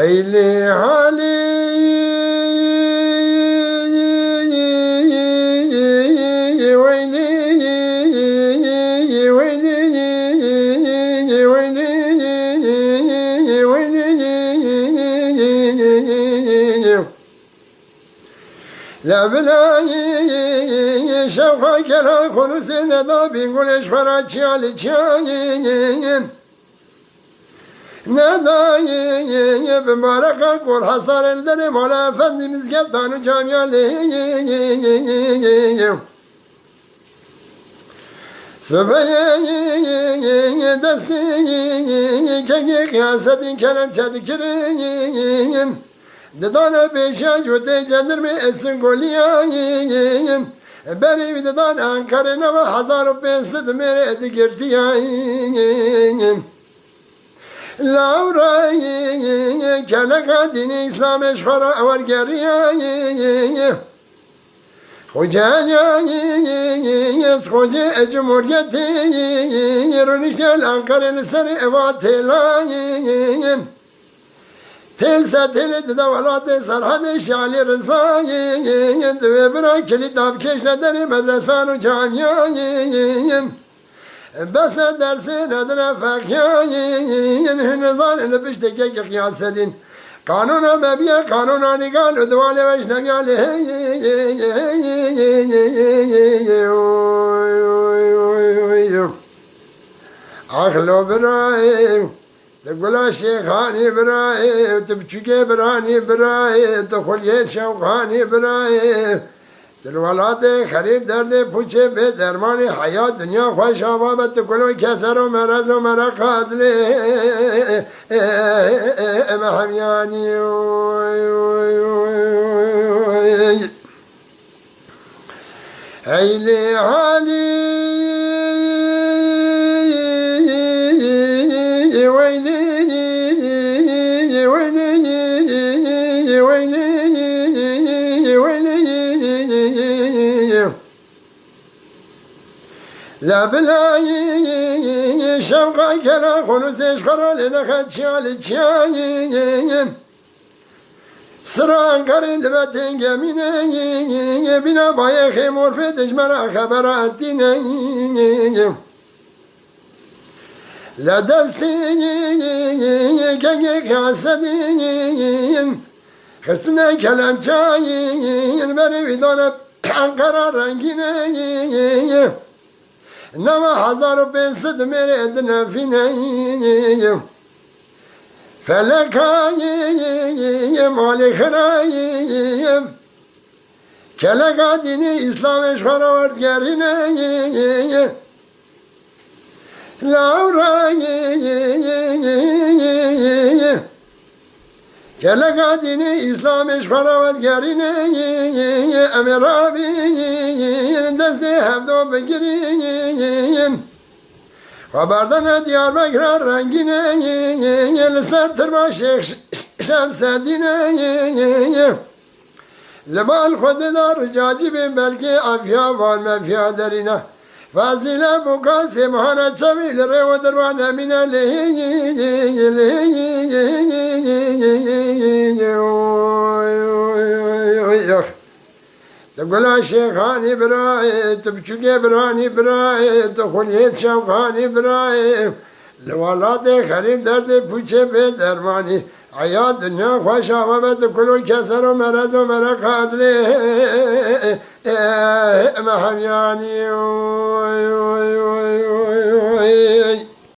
Eyli hali La bilayi şevka gelen konu sene da bin güneş para çiyali çiyayim ne dayı mübarek kul hasar elleri Mola Efendimiz Geftanı camiyalıyım Sübeye desti keki kıyasetin kelepçe dikirin Dedane beşe cüte cendir mi esin goliyayim Beni bir dedan Ankara'na ve hazar bensit mere digirtiyayim Lavrayı kelek dini İslam eşkara var geriye Hocayız hoca cumhuriyeti Röniştel Ankara'lı sarı evatelayım Telse teledi de velatı sarhadı şali rızayım Ve bırak kilit ab keşlederi medresanu camiyayım Bes edersin adına fakyayin Hünizan ile bişteke kıyasedin Kanuna mebiye kanuna nigal Ödvale ve işlemyali Ahlo birayim De gula şeyhani birayim De küçüke birani birayim De kulye şevkani birayim دلولات خریب درد پوچه به درمان حیات دنیا خوش آبابت کلو کسر و مرض و مرقات لی مهمیانی ایلی حالی لا بلاي شوقا كلا خلوز اشخر لنخد شالي شايم سران قرن لبتن جمينة بنا بايا خيمور في تجمرا خبراتنا لا دستي كيك حسدين خستنا كلام شايم بري بدون Ankara rengine Nama hazar ben sıd meredine fineyim. Felekayim Ali hırayim Kelek adini İslam eşkara vart gerine Lavrayim Kelek adini İslam eşkara vart gerine Emir abi desti hevdo begirin Haberden Diyarbakır rengine Lisatırma Şeyh Şemseddin'e Lebal Khuddar Cacibin belki afya var mefya derine Fazile bu kasim hana çavilir ve derman emine lehiyy تقول شيخان إبراهيم تبكي إبراهيم إبراهيم تخليت شوخان إبراهيم لولاد خريب درد پوچه به درمانی عیا دنیا خوش آمد کلو کسر و مرض و مرقات لی مهمیانی